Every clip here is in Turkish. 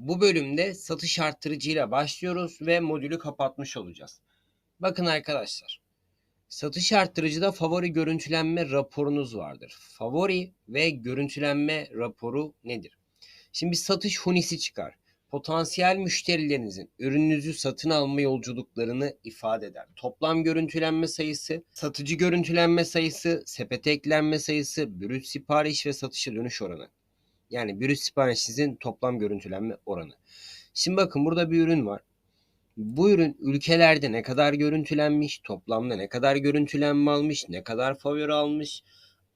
Bu bölümde satış arttırıcıyla başlıyoruz ve modülü kapatmış olacağız. Bakın arkadaşlar. Satış arttırıcıda favori görüntülenme raporunuz vardır. Favori ve görüntülenme raporu nedir? Şimdi bir satış hunisi çıkar. Potansiyel müşterilerinizin ürününüzü satın alma yolculuklarını ifade eder. Toplam görüntülenme sayısı, satıcı görüntülenme sayısı, sepete eklenme sayısı, brüt sipariş ve satışa dönüş oranı. Yani brüt siparişinizin toplam görüntülenme oranı. Şimdi bakın burada bir ürün var. Bu ürün ülkelerde ne kadar görüntülenmiş, toplamda ne kadar görüntülenme almış, ne kadar favori almış,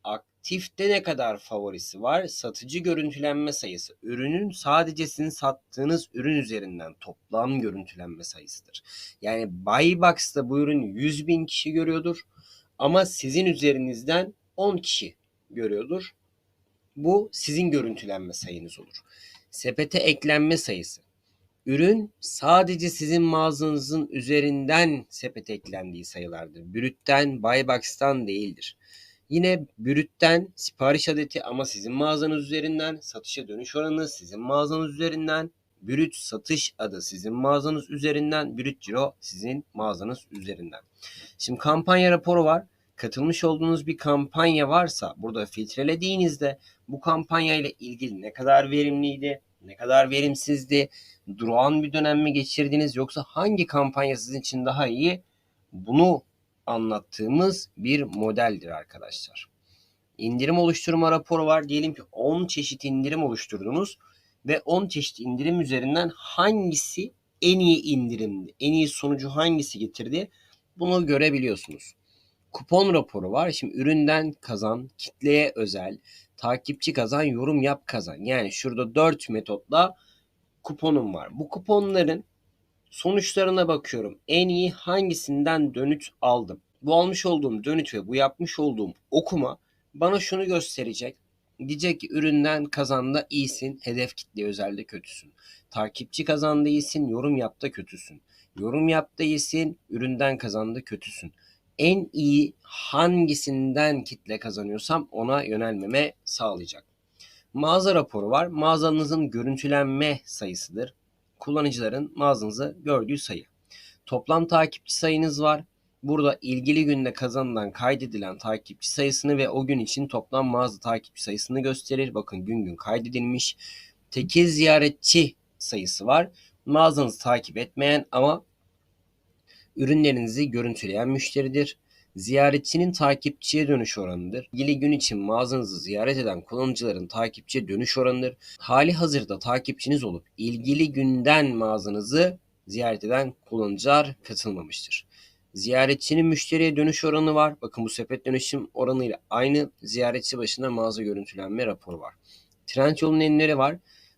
aktifte ne kadar favorisi var, satıcı görüntülenme sayısı. Ürünün sadece sizin sattığınız ürün üzerinden toplam görüntülenme sayısıdır. Yani buy box'ta bu ürün 100 bin kişi görüyordur ama sizin üzerinizden 10 kişi görüyordur. Bu sizin görüntülenme sayınız olur. Sepete eklenme sayısı. Ürün sadece sizin mağazanızın üzerinden sepete eklendiği sayılardır. Brütten, buybox'tan değildir. Yine brütten sipariş adeti ama sizin mağazanız üzerinden, satışa dönüş oranı sizin mağazanız üzerinden, brüt satış adı sizin mağazanız üzerinden, brüt ciro sizin mağazanız üzerinden. Şimdi kampanya raporu var. Katılmış olduğunuz bir kampanya varsa burada filtrelediğinizde bu kampanya ile ilgili ne kadar verimliydi, ne kadar verimsizdi, durağan bir dönem mi geçirdiniz yoksa hangi kampanya sizin için daha iyi bunu anlattığımız bir modeldir arkadaşlar. İndirim oluşturma raporu var. Diyelim ki 10 çeşit indirim oluşturdunuz ve 10 çeşit indirim üzerinden hangisi en iyi indirimdi, en iyi sonucu hangisi getirdi bunu görebiliyorsunuz. Kupon raporu var. Şimdi üründen kazan, kitleye özel, takipçi kazan, yorum yap kazan. Yani şurada 4 metotla kuponum var. Bu kuponların sonuçlarına bakıyorum. En iyi hangisinden dönüt aldım? Bu almış olduğum dönüt ve bu yapmış olduğum okuma bana şunu gösterecek. Diyecek ki üründen kazanda iyisin, hedef kitle özelde kötüsün. Takipçi kazandı iyisin, yorum yapta kötüsün. Yorum yapta iyisin, üründen kazandı kötüsün. En iyi hangisinden kitle kazanıyorsam ona yönelmeme sağlayacak. Mağaza raporu var. Mağazanızın görüntülenme sayısıdır. Kullanıcıların mağazanızı gördüğü sayı. Toplam takipçi sayınız var. Burada ilgili günde kazanılan kaydedilen takipçi sayısını ve o gün için toplam mağaza takipçi sayısını gösterir. Bakın gün gün kaydedilmiş. Tekil ziyaretçi sayısı var. Mağazanızı takip etmeyen ama ürünlerinizi görüntüleyen müşteridir. Ziyaretçinin takipçiye dönüş oranıdır. İlgili gün için mağazanızı ziyaret eden kullanıcıların takipçiye dönüş oranıdır. Hali hazırda takipçiniz olup ilgili günden mağazanızı ziyaret eden kullanıcılar katılmamıştır. Ziyaretçinin müşteriye dönüş oranı var. Bakın bu sepet dönüşüm oranıyla aynı ziyaretçi başına mağaza görüntülenme raporu var. Trendyol'un enleri var.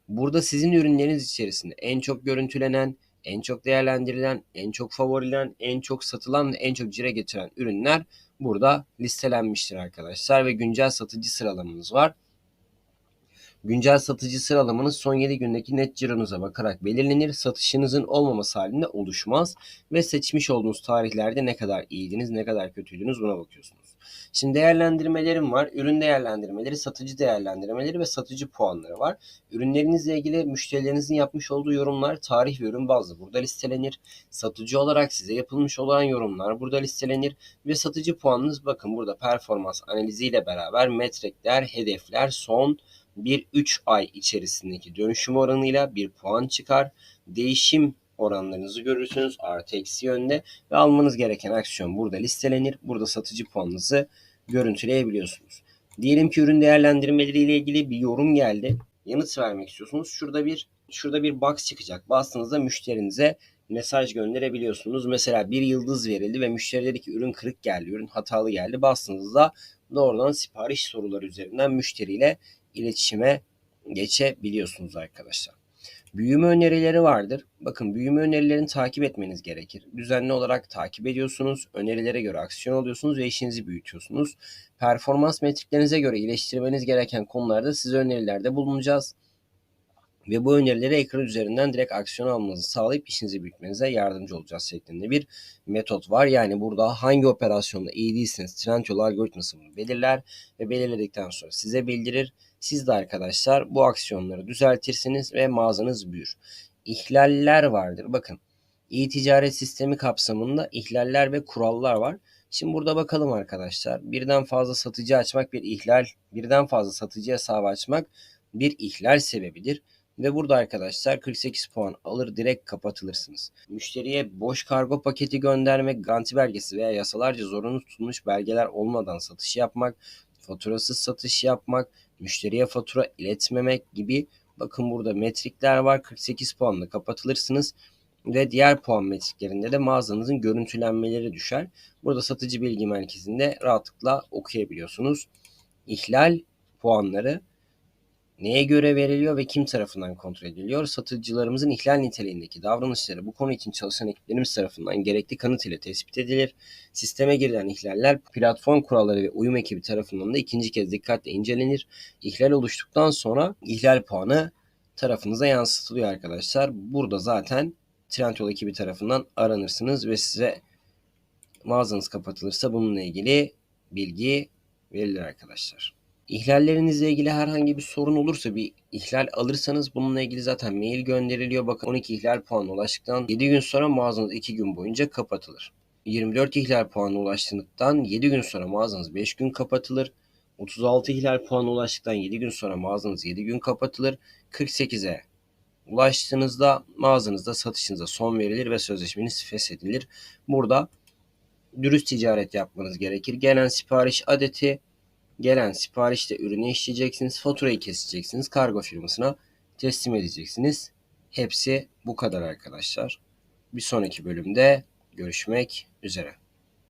Burada sizin ürünleriniz içerisinde en çok görüntülenen, en çok değerlendirilen, en çok favorilen, en çok satılan ve en çok cire getiren ürünler burada listelenmiştir arkadaşlar ve güncel satıcı sıralamanız var. Güncel satıcı sıralamanız son 7 gündeki net cironuza bakarak belirlenir. Satışınızın olmaması halinde oluşmaz ve seçmiş olduğunuz tarihlerde ne kadar iyiydiniz, ne kadar kötüydünüz buna bakıyorsunuz. Şimdi değerlendirmelerim var. Ürün değerlendirmeleri, satıcı değerlendirmeleri ve satıcı puanları var. Ürünlerinizle ilgili müşterilerinizin yapmış olduğu yorumlar tarih ve ürün bazlı burada listelenir. Satıcı olarak size yapılmış olan yorumlar burada listelenir ve satıcı puanınız bakın burada performans analiziyle beraber metrekler, hedefler, son bir 3 ay içerisindeki dönüşüm oranıyla bir puan çıkar. Değişim oranlarınızı görürsünüz artı eksi yönde ve almanız gereken aksiyon burada listelenir. Burada satıcı puanınızı görüntüleyebiliyorsunuz. Diyelim ki ürün değerlendirmeleri ile ilgili bir yorum geldi. Yanıt vermek istiyorsunuz. Şurada bir şurada bir box çıkacak. Bastığınızda müşterinize mesaj gönderebiliyorsunuz. Mesela bir yıldız verildi ve müşteri dedi ki ürün kırık geldi, ürün hatalı geldi. Bastığınızda doğrudan sipariş soruları üzerinden müşteriyle iletişime geçebiliyorsunuz arkadaşlar. Büyüme önerileri vardır. Bakın büyüme önerilerini takip etmeniz gerekir. Düzenli olarak takip ediyorsunuz. Önerilere göre aksiyon alıyorsunuz ve işinizi büyütüyorsunuz. Performans metriklerinize göre iyileştirmeniz gereken konularda size önerilerde bulunacağız. Ve bu önerileri ekran üzerinden direkt aksiyon almanızı sağlayıp işinizi büyütmenize yardımcı olacağız şeklinde bir metot var. Yani burada hangi operasyonda iyi değilsiniz Trendyol algoritması bunu belirler ve belirledikten sonra size bildirir Siz de arkadaşlar bu aksiyonları düzeltirsiniz ve mağazanız büyür. İhlaller vardır. Bakın İ-ticaret sistemi kapsamında ihlaller ve kurallar var. Şimdi burada bakalım arkadaşlar. Birden fazla satıcı açmak bir ihlal, birden fazla satıcı hesabı açmak bir ihlal sebebidir. Ve burada arkadaşlar 48 puan alır direkt kapatılırsınız. Müşteriye boş kargo paketi göndermek, garanti belgesi veya yasalarca zorunlu tutulmuş belgeler olmadan satış yapmak, faturasız satış yapmak, müşteriye fatura iletmemek gibi bakın burada metrikler var. 48 puanla kapatılırsınız ve diğer puan metriklerinde de mağazanızın görüntülenmeleri düşer. Burada satıcı bilgi merkezinde rahatlıkla okuyabiliyorsunuz. İhlal puanları neye göre veriliyor ve kim tarafından kontrol ediliyor? Satıcılarımızın ihlal niteliğindeki davranışları bu konu için çalışan ekiplerimiz tarafından gerekli kanıt ile tespit edilir. Sisteme girilen ihlaller platform kuralları ve uyum ekibi tarafından da ikinci kez dikkatle incelenir. İhlal oluştuktan sonra ihlal puanı tarafınıza yansıtılıyor arkadaşlar. Burada zaten Trendyol ekibi tarafından aranırsınız ve size mağazanız kapatılırsa bununla ilgili bilgi verilir arkadaşlar. İhlallerinizle ilgili herhangi bir sorun olursa bir ihlal alırsanız bununla ilgili zaten mail gönderiliyor. Bakın 12 ihlal puanı ulaştıktan 7 gün sonra mağazanız 2 gün boyunca kapatılır. 24 ihlal puanı ulaştıktan 7 gün sonra mağazanız 5 gün kapatılır. 36 ihlal puanı ulaştıktan 7 gün sonra mağazanız 7 gün kapatılır. 48'e ulaştığınızda mağazanızda satışınıza son verilir ve sözleşmeniz feshedilir. Burada dürüst ticaret yapmanız gerekir. Gelen sipariş adeti, gelen siparişte ürünü işleyeceksiniz, faturayı keseceksiniz, kargo firmasına teslim edeceksiniz. Hepsi bu kadar arkadaşlar. Bir sonraki bölümde görüşmek üzere.